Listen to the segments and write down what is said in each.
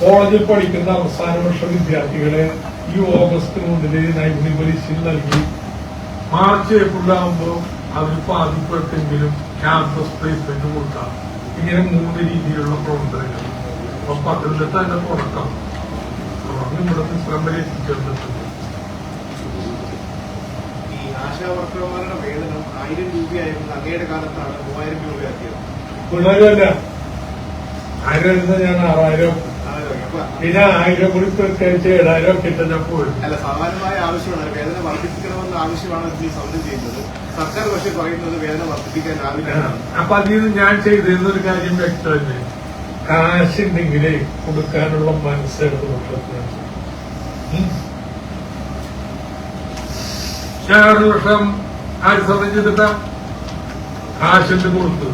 കോളേജിൽ പഠിക്കുന്ന അവസാന വർഷ വിദ്യാർത്ഥികളെ ഈ ഓഗസ്റ്റ് മുതൽ നൈപുണ്യ പരീക്ഷയിൽ നൽകി. മാർച്ച് ഏപ്രിൽ ആകുമ്പോൾ അവർ പാതിപ്പെട്ടെങ്കിലും ക്യാമ്പസ് പ്ലേസ്മെന്റ് കൊടുക്കാം ഇങ്ങനെ മൂന്ന് രീതിയിലുള്ള പ്രവർത്തനങ്ങൾ. അപ്പൊ പത്തനംതിട്ട അതിന്റെ തുടക്കം. തുടർന്ന് ഇവിടെ ശ്രമ എത്തിച്ചേർന്നിട്ടുണ്ട് ഈ ആശാ വർക്കർമാരുടെ വേതനം ആയിരം രൂപയായിരുന്നു അങ്ങയുടെ കാലത്താണ് മൂവായിരം രൂപയാക്കിയത്. ആയിരം ഞാൻ ആറായിരം പിന്നെ അതിനെ കുറിച്ച് പ്രത്യേകിച്ച് ഏഴായിരം കിട്ടുന്നപ്പോൾ അല്ല സമാനമായ ആവശ്യമാണ്. വേദന വർദ്ധിപ്പിക്കണമെന്ന ആവശ്യമാണ് ഈ സമരം ചെയ്യുന്നത്. സർക്കാർ പക്ഷേ പറയുന്നത് വേദന വർദ്ധിപ്പിക്കാൻ ആവില്ല അപ്പൊ അതിൽ നിന്ന് ഞാൻ ചെയ്ത് ഒരു കാര്യം വ്യക്തമല്ലേ? കാശുണ്ടെങ്കിലേ കൊടുക്കാനുള്ള മനസ്സെടുത്ത് നോക്കുന്നത് ഞാൻ ഒരു വർഷം ആര് സമയം ചെയ്തിട്ട കാശിന്റെ കൊടുത്തു.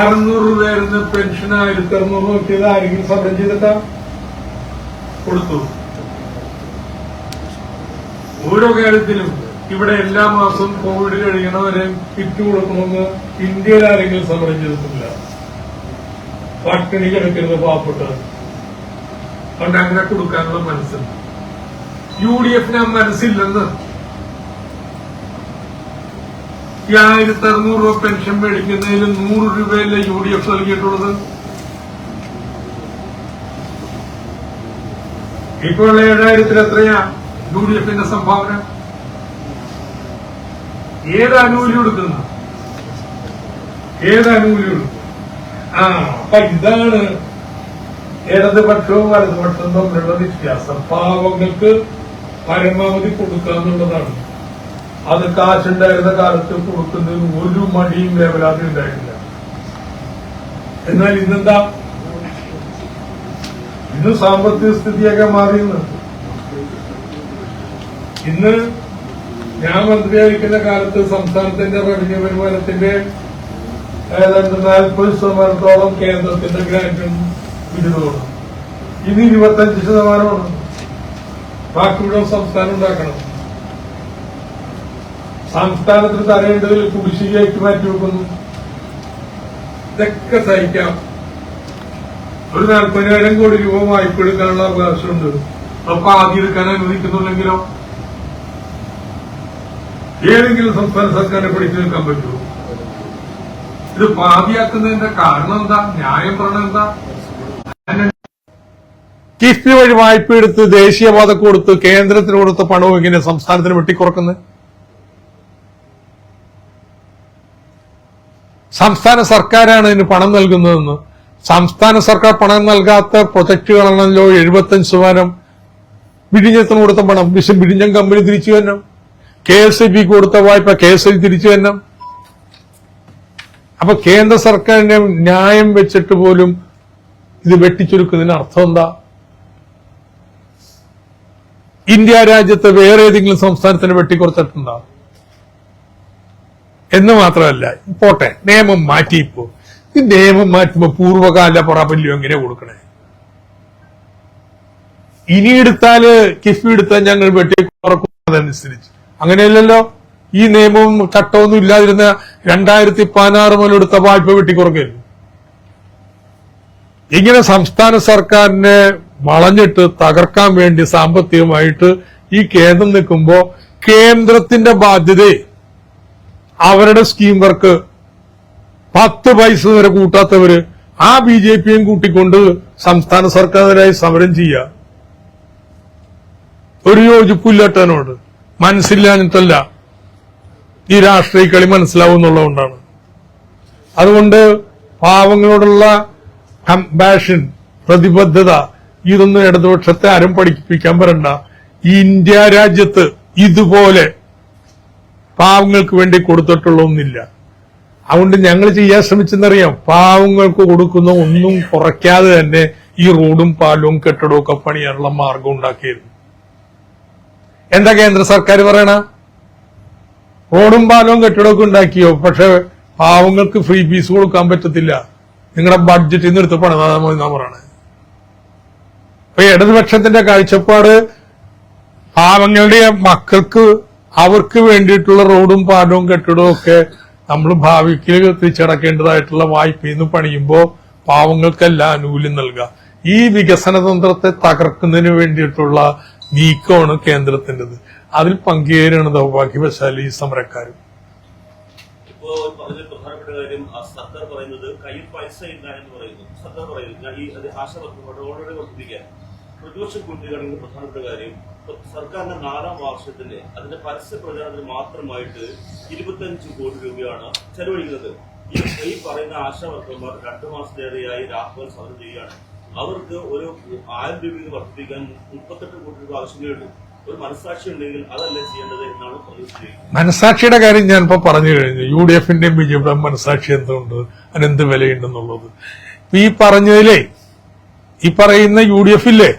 അറുന്നൂറ് രൂപയായിരുന്നു പെൻഷൻ ആയിരത്തി അറുന്നൂറ് നോക്കിയത്. ആരെങ്കിലും സമരം ചെയ്തിട്ടാ? കൊടുത്തു. ഓരോ കാര്യത്തിലും ഇവിടെ എല്ലാ മാസവും കോവിഡ് കഴിയണവരെ കിറ്റ് കൊടുക്കണമെന്ന് ഇന്ത്യയിൽ ആരെങ്കിലും സമരം ചെയ്തിട്ടില്ല. പട്ടിണി കിടക്കരുത് പാവപ്പെട്ടത് അതുകൊണ്ട് അങ്ങനെ കൊടുക്കാനുള്ള മനസ്സുണ്ട്. യു ഡി എഫിന് ആ മനസ്സില്ലെന്ന് ഈ ആയിരത്തി അറുന്നൂറ് രൂപ പെൻഷൻ മേടിക്കുന്നതിൽ നൂറ് രൂപയല്ലേ യു ഡി എഫ് നൽകിയിട്ടുള്ളത്? ഇപ്പോൾ ഏഴായിരത്തിൽ എത്രയാ യു ഡി എഫിന്റെ സംഭാവന? ഏത് ആനുകൂല്യം കൊടുക്കുന്ന ഏത് ആനുകൂല്യം ആ അപ്പൊ ഇതാണ് ഇടതുപക്ഷവും വലതുപക്ഷവും തമ്മിലുള്ള വ്യത്യാസം. പാവങ്ങൾക്ക് പരമാവധി കൊടുക്കുക എന്നുള്ളതാണ് അത് കാശുണ്ടായിരുന്ന കാലത്ത് കൊടുക്കുന്നതിന് ഒരു മടിയും ലേവലാതെ ഉണ്ടായിട്ടില്ല. എന്നാൽ ഇന്നെന്താ? ഇന്ന് സാമ്പത്തിക സ്ഥിതിയൊക്കെ മാറിയെന്ന്. ഇന്ന് ഞാൻ മന്ത്രിയായിരിക്കുന്ന കാലത്ത് സംസ്ഥാനത്തിന്റെ റവന്യൂ വരുമാനത്തിന്റെ ഏതാണ്ട് നാൽപ്പത് ശതമാനത്തോളം കേന്ദ്രത്തിന്റെ ഗ്രാന്റും ഇരുന്നോളും ഇനി ഇരുപത്തഞ്ച് ശതമാനമാണ്. ബാക്കിയുള്ള സംസ്ഥാനം ഉണ്ടാക്കണം. സംസ്ഥാനത്തിന് തരേണ്ടതിൽ കുടിശ്ശികയായിട്ട് മാറ്റി വെക്കുന്നു. ഇതൊക്കെ സഹിക്കാം. ഒരു നാൽപ്പതിനായിരം കോടി രൂപ വായ്പ എടുക്കാനുള്ള അവകാശമുണ്ട്. അപ്പൊ ആദ്യം എടുക്കാൻ അനുവദിക്കുന്നുണ്ടെങ്കിലോ? ഏതെങ്കിലും സംസ്ഥാന സർക്കാരിനെ പിടിച്ചു നിൽക്കാൻ പറ്റുമോ? ഇത് പാതിയാക്കുന്നതിന്റെ കാരണം എന്താ? ന്യായം പറഞ്ഞ എന്താ? കിഫ്ബി വഴി വായ്പ എടുത്ത് ദേശീയപാത കൊടുത്ത് കേന്ദ്രത്തിന് കൊടുത്ത പണവും ഇങ്ങനെ സംസ്ഥാനത്തിന് വെട്ടിക്കുറക്കുന്നത് സംസ്ഥാന സർക്കാരാണ് ഇതിന് പണം നൽകുന്നതെന്ന്. സംസ്ഥാന സർക്കാർ പണം നൽകാത്ത പ്രൊജക്ടുകളാണല്ലോ എഴുപത്തഞ്ച് ശതമാനം വിഴിഞ്ഞത്തിന് കൊടുത്ത പണം. വിശ വിഴിഞ്ഞം കമ്പനി തിരിച്ചു തന്നെ കെ എസ് ഐ പിക്ക് കൊടുത്ത വായ്പ കെ എസ് ഐ തിരിച്ചു തന്നെ അപ്പൊ കേന്ദ്ര സർക്കാരിന്റെ ന്യായം വെച്ചിട്ട് പോലും ഇത് വെട്ടിച്ചുരുക്കുന്നതിന് അർത്ഥം എന്താ? ഇന്ത്യ രാജ്യത്ത് വേറെ ഏതെങ്കിലും സംസ്ഥാനത്തിന് വെട്ടിക്കുറച്ചിട്ടുണ്ടോ എന്ന് മാത്രമല്ല പോട്ടെ നിയമം മാറ്റി ഇപ്പോ ഈ നിയമം മാറ്റുമ്പോ പൂർവകാല പ്രാബല്യം എങ്ങനെ കൊടുക്കണേ? ഇനി എടുത്താൽ കിഫ്ബി എടുത്താൽ ഞങ്ങൾ വെട്ടി കുറക്കുന്നതനുസരിച്ച്. അങ്ങനെയല്ലല്ലോ? ഈ നിയമവും ചട്ടമൊന്നും ഇല്ലാതിരുന്ന രണ്ടായിരത്തി പതിനാറ് മുതൽ എടുത്ത വായ്പ വെട്ടിക്കുറക്കരുത് ഇങ്ങനെ സംസ്ഥാന സർക്കാരിനെ വളഞ്ഞിട്ട് തകർക്കാൻ വേണ്ടി സാമ്പത്തികമായിട്ട് ഈ കേന്ദ്രം നിൽക്കുമ്പോ കേന്ദ്രത്തിന്റെ ബാധ്യതയെ അവരുടെ സ്കീം വർക്ക് പത്ത് പൈസ വരെ കൂട്ടാത്തവര് ആ ബി ജെ പിയും കൂട്ടിക്കൊണ്ട് സംസ്ഥാന സർക്കാരിനായി സമരം ചെയ്യുക ഒരു യോജിപ്പില്ലാട്ടനോട് മനസ്സില്ലാഞ്ഞിട്ടല്ല ഈ രാഷ്ട്രീയ കളി മനസ്സിലാവും എന്നുള്ളതുകൊണ്ടാണ്. അതുകൊണ്ട് പാവങ്ങളോടുള്ള കമ്പാഷൻ പ്രതിബദ്ധത ഇതൊന്നും ഇടതുപക്ഷത്തെ ആരും പഠിപ്പിക്കാൻ വരണ്ട. ഇന്ത്യ രാജ്യത്ത് ഇതുപോലെ പാവങ്ങൾക്ക് വേണ്ടി കൊടുത്തിട്ടുള്ളതൊന്നില്ല അതുകൊണ്ട് ഞങ്ങൾ ചെയ്യാൻ ശ്രമിച്ചെന്നറിയാം. പാവങ്ങൾക്ക് കൊടുക്കുന്ന ഒന്നും കുറയ്ക്കാതെ തന്നെ ഈ റോഡും പാലവും കെട്ടിടവും ഒക്കെ പണിയാനുള്ള മാർഗം ഉണ്ടാക്കിയിരുന്നു. എന്താ കേന്ദ്ര സർക്കാർ പറയണ? റോഡും പാലവും കെട്ടിടമൊക്കെ ഉണ്ടാക്കിയോ? പക്ഷെ പാവങ്ങൾക്ക് ഫ്രീ ഫീസ് കൊടുക്കാൻ പറ്റത്തില്ല. നിങ്ങളുടെ ബഡ്ജറ്റിൽ നിന്ന് എടുത്ത് പണിതാ പറയണേ. അപ്പൊ ഇടതുപക്ഷത്തിന്റെ കാഴ്ചപ്പാട് പാവങ്ങളുടെ മക്കൾക്ക് അവർക്ക് വേണ്ടിയിട്ടുള്ള റോഡും പാലവും കെട്ടിടവും ഒക്കെ നമ്മൾ ഭാവിക്ക് തിരിച്ചടക്കേണ്ടതായിട്ടുള്ള വായ്പയിൽ നിന്ന് പണിയുമ്പോൾ പാവങ്ങൾക്കെല്ലാം ആനുകൂല്യം നൽകുക ഈ വികസന തന്ത്രത്തെ തകർക്കുന്നതിന് വേണ്ടിയിട്ടുള്ള നീക്കമാണ് കേന്ദ്രത്തിന്റെത്. അതിൽ പങ്കുചേരാണ് ദൗഭാഗ്യവശാൽ ഈ സമരക്കാരും. സർക്കാർ പറയുന്നത് കയ്യിൽ പൈസ ഇല്ല എന്ന് പറയുന്നു. സർക്കാർ പറയുന്നു ഈ ആശ ഓൾറെഡി വർദ്ധിപ്പിക്കാൻ. പ്രതിപക്ഷം കൂട്ടിക്കാണെങ്കിൽ പ്രധാനപ്പെട്ട കാര്യം സർക്കാരിന്റെ നാലാം വാർഷത്തിന്റെ അതിന്റെ പരസ്യ പ്രചാരണത്തിന് മാത്രമായിട്ട് ഇരുപത്തഞ്ച് കോടി രൂപയാണ് ചെലവഴിക്കുന്നത്. ഈ പറയുന്ന ആശാ വർക്കർമാർ രണ്ടു മാസത്തിലേറെയായി രാഹുൽ സമരം ചെയ്യുകയാണ്. അവർക്ക് ഒരു ആയിരം രൂപയിൽ വർദ്ധിപ്പിക്കാൻ മുപ്പത്തെട്ട് കോടി രൂപ ആവശ്യമേയുള്ളൂ ഒരു മനസാക്ഷി ഉണ്ടെങ്കിൽ അതല്ല ചെയ്യേണ്ടത് എന്നാണ് മനസാക്ഷിയുടെ കാര്യം ഞാൻ ഇപ്പൊ പറഞ്ഞു കഴിഞ്ഞു. യു ഡി എഫിന്റെയും ബി ജെ പി മനസാക്ഷി എന്തുണ്ട്? അതിനെന്ത് വിലയുണ്ടെന്നുള്ളത്. ഈ പറഞ്ഞതിലേ ഈ പറയുന്ന യു ഡി എഫ് ഇല്ലേ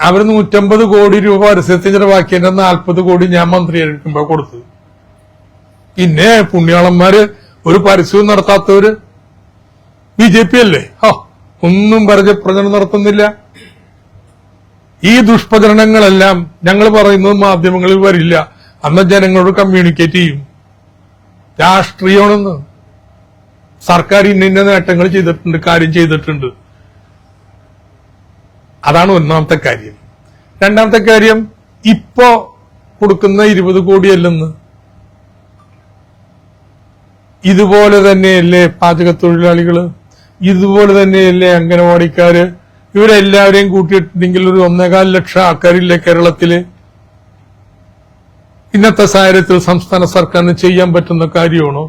അവർ നൂറ്റമ്പത് കോടി രൂപ പരസ്യത്തിന് ചെലവാക്കിയതിന്റെ നാൽപ്പത് കോടി ഞാൻ മന്ത്രിയായിരിക്കുമ്പോ കൊടുത്തു. പിന്നെ പുണ്യാളന്മാര് ഒരു പരസ്യവും നടത്താത്തവര് ബി ജെ പി അല്ലേ? ഹോ ഒന്നും പരസ്യ പ്രചരണം നടത്തുന്നില്ല. ഈ ദുഷ്പ്രചരണങ്ങളെല്ലാം ഞങ്ങൾ പറയുന്നത് മാധ്യമങ്ങളിൽ വരില്ല. അന്ന് ജനങ്ങളോട് കമ്മ്യൂണിക്കേറ്റ് ചെയ്യും. രാഷ്ട്രീയമാണെന്ന്. സർക്കാർ ഇന്ന നേട്ടങ്ങൾ ചെയ്തിട്ടുണ്ട് കാര്യം ചെയ്തിട്ടുണ്ട്. അതാണ് ഒന്നാമത്തെ കാര്യം. രണ്ടാമത്തെ കാര്യം ഇപ്പോ കൊടുക്കുന്ന ഇരുപത് കോടിയല്ലെന്ന്. ഇതുപോലെ തന്നെയല്ലേ പാചക തൊഴിലാളികൾ ഇതുപോലെ തന്നെയല്ലേ അംഗനവാടിക്കാര്? ഇവരെല്ലാവരെയും കൂട്ടിയിട്ടുണ്ടെങ്കിൽ ഒരു ഒന്നേകാൽ ലക്ഷം ആൾക്കാരില്ലേ കേരളത്തിൽ? ഇന്നത്തെ സാഹചര്യത്തിൽ സംസ്ഥാന സർക്കാരിന് ചെയ്യാൻ പറ്റുന്ന കാര്യമാണോ?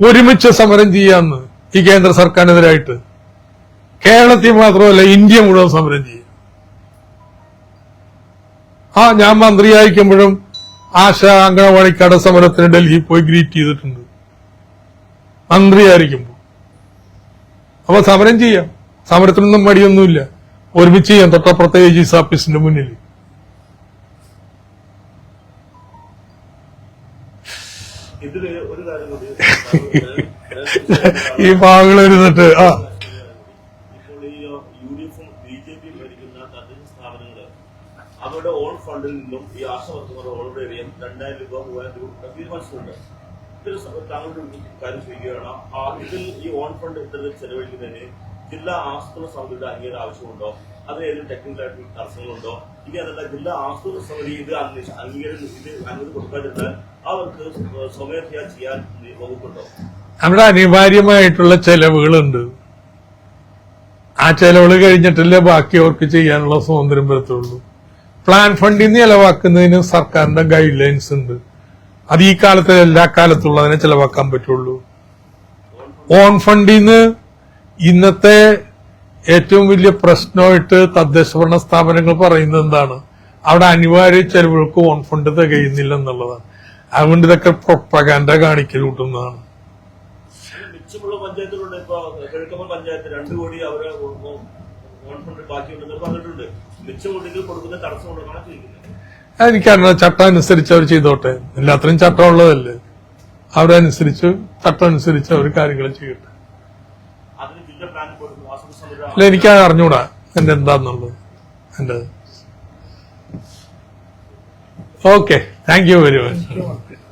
ഒരുമിച്ച് സമരം ചെയ്യാന്ന് ഈ കേന്ദ്ര സർക്കാരിനെതിരായിട്ട്. കേരളത്തിൽ മാത്രമല്ല ഇന്ത്യ മുഴുവൻ സമരം ചെയ്യും. ആ ഞാൻ മന്ത്രിയായിരിക്കുമ്പോഴും ആശ കട സമരത്തിന് ഡൽഹി പോയി ഗ്രീറ്റ് ചെയ്തിട്ടുണ്ട്. മന്ത്രിയായിരിക്കുമ്പോൾ അപ്പൊ സമരം ചെയ്യാം. സമരത്തിനൊന്നും മടിയൊന്നുമില്ല. ഒരുമിച്ച് ചെയ്യാം. തൊട്ടപ്പുറത്തെ ജി ഓഫീസിന്റെ മുന്നിൽ. ഈ പാവങ്ങൾ ഇരുന്നിട്ട് ആ ഇപ്പോൾ ഈ യു ഡി എഫും ബി ജെ തദ്ദേശ സ്ഥാപനങ്ങൾ. അവരുടെ ഓൺ ഫണ്ടിൽ നിന്നും ഈ ആശാവർക്കർ ഓൾറെഡി രണ്ടായിരം രൂപ മൂവായിരം രൂപ തീരുമാനിച്ചിട്ടുണ്ട്. ഇതിൽ താങ്കളുടെ കാര്യം ചെയ്യുകയാണ് ഇതിൽ ഈ ഓൺ ഫണ്ട് ഇത്തരത്തിൽ ചെലവഴിക്കുന്നതിന് ജില്ലാ ആസൂത്രണ സമിതിയുടെ അംഗീകാരം ആവശ്യമുണ്ടോ? അതിന് ഏതെങ്കിലും ടെക്നിക്കൽ ആയിട്ടുള്ള തടസ്സങ്ങളുണ്ടോ? ഇനി അതല്ല ജില്ലാ ആസൂത്രണ സമിതി ഇത് അംഗീകാരം ഇത് അനുമതി കൊടുക്കാതിരുന്നാൽ അവർക്ക് സ്വമേധയാ ചെയ്യാൻ വകുപ്പുണ്ടോ? അവിടെ അനിവാര്യമായിട്ടുള്ള ചെലവുകളുണ്ട്. ആ ചെലവുകൾ കഴിഞ്ഞിട്ടല്ലേ ബാക്കി അവർക്ക് ചെയ്യാനുള്ള സ്വാതന്ത്ര്യം വരത്തുള്ളൂ. പ്ലാൻ ഫണ്ടിൽ നിന്ന് ചെലവാക്കുന്നതിന് സർക്കാരിന്റെ ഗൈഡ് ലൈൻസ് ഉണ്ട്. അത് ഈ കാലത്ത് എല്ലാ കാലത്തുള്ളതിനെ ചെലവാക്കാൻ പറ്റുള്ളൂ. ഓൺ ഫണ്ടിൽ നിന്ന് ഇന്നത്തെ ഏറ്റവും വലിയ പ്രശ്നമായിട്ട് തദ്ദേശ ഭരണ സ്ഥാപനങ്ങൾ പറയുന്നത് എന്താണ്? അവിടെ അനിവാര്യ ചെലവുകൾക്ക് ഓൺ ഫണ്ട് തികയുന്നില്ല എന്നുള്ളതാണ്. അതുകൊണ്ട് ഇതൊക്കെ പ്രൊപ്പഗാൻഡ കാണിക്കൽ കൂട്ടുന്നതാണ് മിച്ചമുള്ള പഞ്ചായത്തുകളുണ്ട് ഇപ്പൊ കിഴക്കമ്മ പഞ്ചായത്ത് രണ്ടു കോടി അവരെ ഓൺ ഫണ്ട് ബാക്കിയുണ്ടെന്ന് പറഞ്ഞിട്ടുണ്ട്. മിച്ചമുണ്ടെങ്കിൽ കൊടുക്കുന്ന തടസ്സം ഉണ്ടെന്നാണ് ചോദിക്കുന്നത്. എനിക്കറിയാം ചട്ടം അനുസരിച്ച് അവർ ചെയ്തോട്ടെ. എല്ലാത്തിനും ചട്ടം ഉള്ളതല്ലേ അവരനുസരിച്ച് ചട്ടം അനുസരിച്ച് അവർ കാര്യങ്ങൾ ചെയ്യട്ടെ. അല്ല എനിക്ക് അറിഞ്ഞൂടാ. എന്റെ എന്താന്നുള്ളത്. എന്റെ okay thank you very much